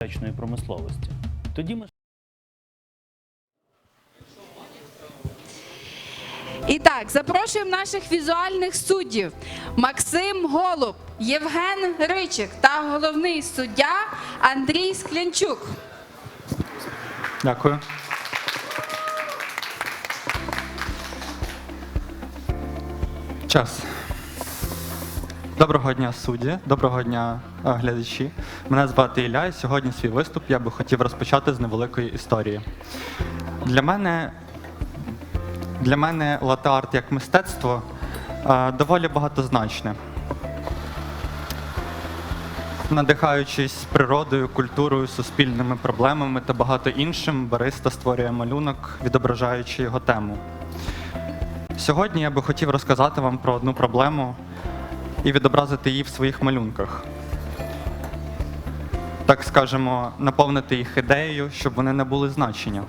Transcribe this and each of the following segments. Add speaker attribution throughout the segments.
Speaker 1: безпечної промисловості. Тоді ми
Speaker 2: І так, запрошуємо наших візуальних суддів Максим Голуб, Євген Ричик та головний суддя Андрій Склянчук.
Speaker 3: Дякую. Час. Доброго дня, судді, доброго дня, глядачі. Мене звати Ілля, і сьогодні свій виступ я би хотів розпочати з невеликої історії. Для мене, для мене лате-арт як мистецтво е, доволі багатозначне. Надихаючись природою, культурою, суспільними проблемами та багато іншим, бариста створює малюнок, відображаючи його тему. Сьогодні я би хотів розказати вам про одну проблему і відобразити її в своїх малюнках. Так скажемо, наповнити їх ідеєю, щоб вони не були значення.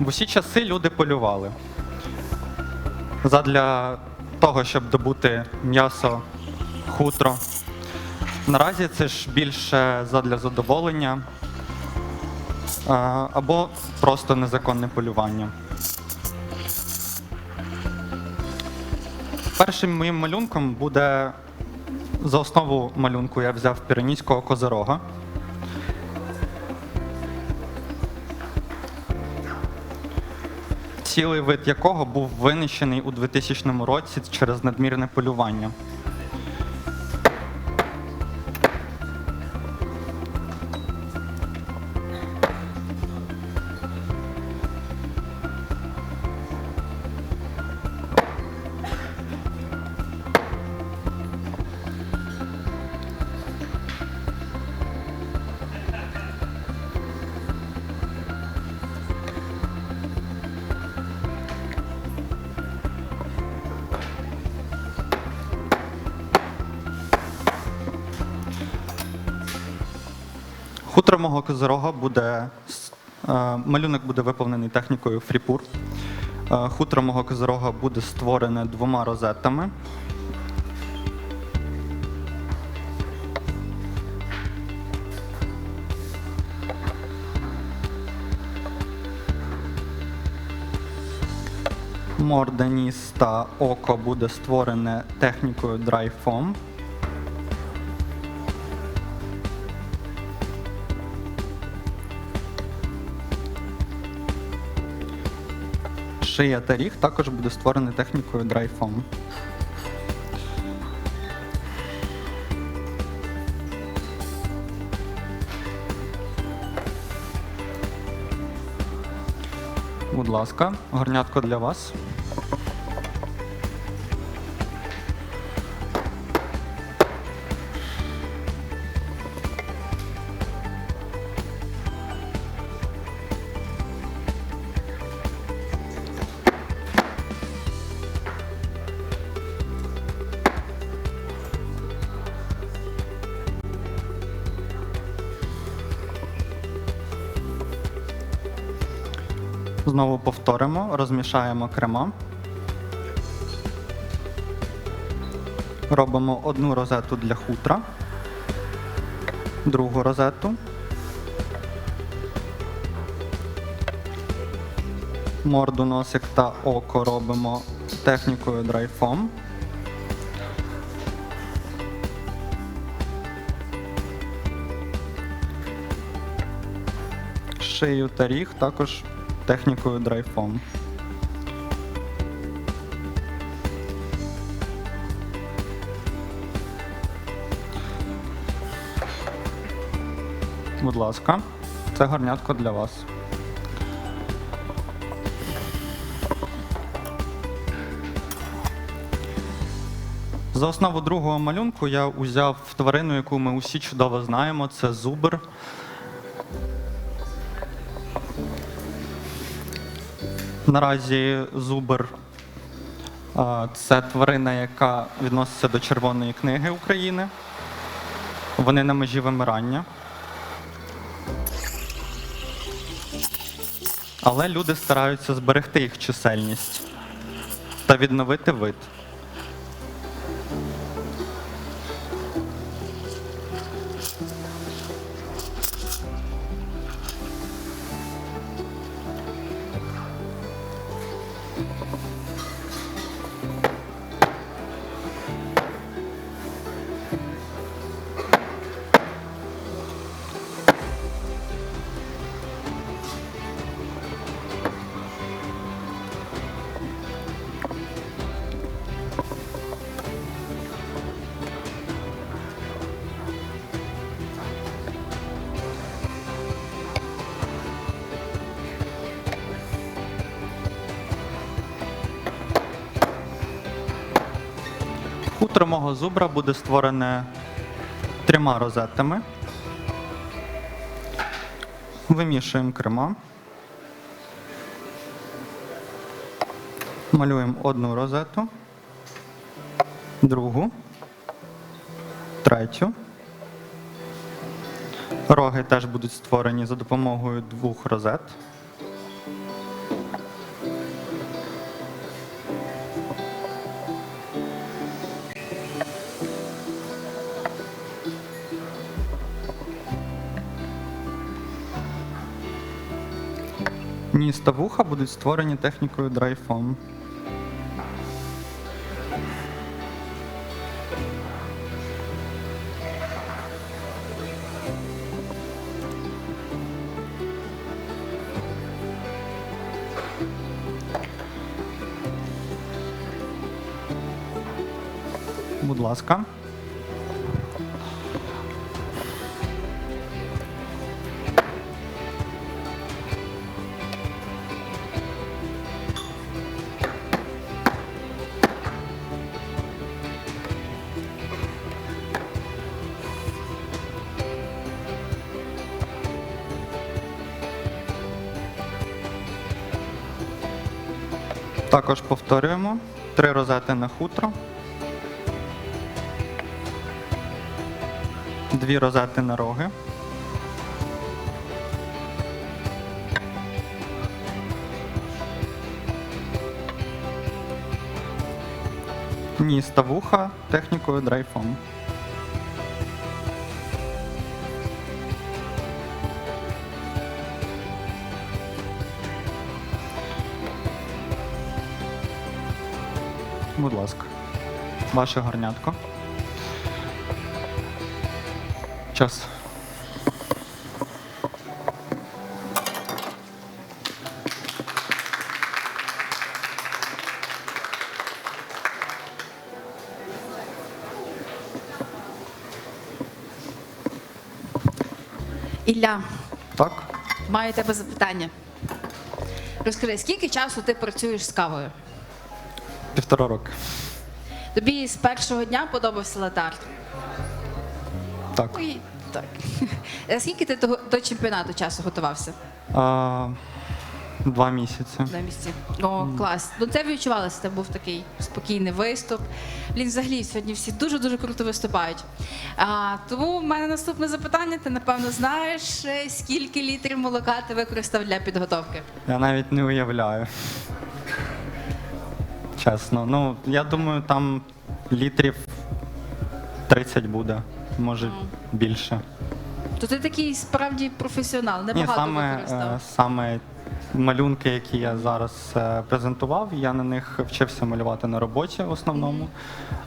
Speaker 3: В усі часи люди полювали задля того, щоб добути м'ясо, хутро. Наразі це ж більше задля задоволення або просто незаконне полювання. Першим моїм малюнком буде за основу малюнку я взяв піранійського козирога. цілий вид якого був винищений у 2000 році через надмірне полювання. Хутро мого козирога буде е, малюнок буде виповнений технікою фріпур. Е, Хутро мого козирога буде створене двома розетами. Морда, ніс та око буде створене технікою Dry Шия та ріг також буде створений технікою Dry. Будь ласка, горнятко для вас. Знову повторимо, розмішаємо крема. Робимо одну розету для хутра, другу розету. Морду, носик та око робимо технікою Foam. Шию та ріг також технікою Foam. Будь ласка, це горнятко для вас. За основу другого малюнку я узяв тварину, яку ми усі чудово знаємо. Це зубр. Наразі зубр це тварина, яка відноситься до Червоної книги України. Вони на межі вимирання. Але люди стараються зберегти їх чисельність та відновити вид. Хутро мого зубра буде створене трьома розетами. Вимішуємо крема. Малюємо одну розету, другу, третю. Роги теж будуть створені за допомогою двох розет. Ніс вуха будуть створені технікою драйфом. Будь ласка. Також повторюємо три розети на хутро. Дві розети на роги. Ніс та вуха технікою драйфом. Будь ласка, ваше горнятко. Час.
Speaker 2: Ілля,
Speaker 3: Так?
Speaker 2: маю тебе запитання. Розкажи, скільки часу ти працюєш з кавою?
Speaker 3: Півтора роки.
Speaker 2: Тобі з першого дня подобався латарт?
Speaker 3: Так.
Speaker 2: Ой, так. Е, Скільки ти того- до чемпіонату часу готувався
Speaker 3: А, два місяці.
Speaker 2: на місці? О, клас. Ну це відчувалося, це був такий спокійний виступ. Блін, взагалі сьогодні всі дуже-дуже круто виступають. А, тому в мене наступне запитання. Ти напевно знаєш, е, скільки літрів молока ти використав для підготовки?
Speaker 3: Я навіть не уявляю. Чесно. Ну, я думаю, там літрів 30 буде, може більше.
Speaker 2: То ти такий справді професіонал,
Speaker 3: Ні,
Speaker 2: небагато
Speaker 3: саме,
Speaker 2: використав.
Speaker 3: е, саме малюнки, які я зараз е, презентував, я на них вчився малювати на роботі в основному.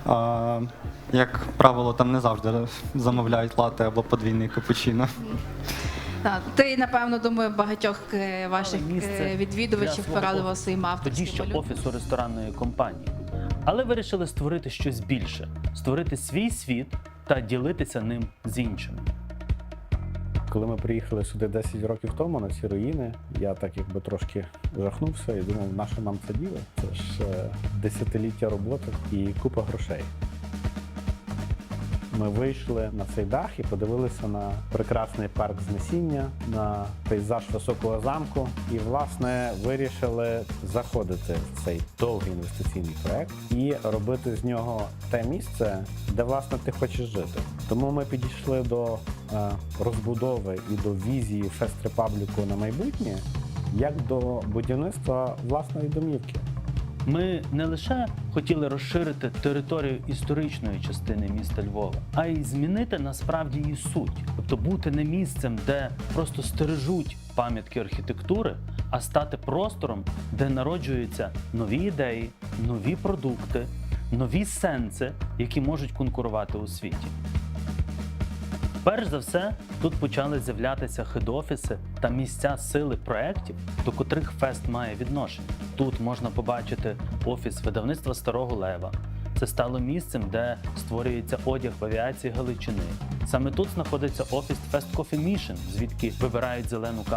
Speaker 3: Е, Як правило, там не завжди замовляють лати або подвійний капучино.
Speaker 2: Так, ти, напевно, думаю, багатьох е, ваших
Speaker 1: місце
Speaker 2: е, відвідувачів
Speaker 1: свого
Speaker 2: порадував своїм
Speaker 1: Тоді
Speaker 2: авторським
Speaker 1: ще
Speaker 2: малюнком.
Speaker 1: офісу ресторанної компанії. Але вирішили створити щось більше, створити свій світ та ділитися ним з іншими.
Speaker 4: Коли ми приїхали сюди 10 років тому на ці руїни, я так якби трошки жахнувся і думав, на що нам це діло? Це ж е, десятиліття роботи і купа грошей. Ми вийшли на цей дах і подивилися на прекрасний парк знесіння, на пейзаж високого замку, і власне вирішили заходити в цей довгий інвестиційний проект і робити з нього те місце, де власне ти хочеш жити. Тому ми підійшли до е, розбудови і до візії Фест Репабліку на майбутнє, як до будівництва власної домівки.
Speaker 1: Ми не лише хотіли розширити територію історичної частини міста Львова, а й змінити насправді її суть, тобто бути не місцем, де просто стережуть пам'ятки архітектури, а стати простором, де народжуються нові ідеї, нові продукти, нові сенси, які можуть конкурувати у світі. Перш за все, тут почали з'являтися хед-офіси та місця сили проєктів, до котрих фест має відношення. Тут можна побачити офіс видавництва Старого Лева. Це стало місцем, де створюється одяг в авіації Галичини. Саме тут знаходиться офіс Fest Coffee Mission, звідки вибирають зелену каву.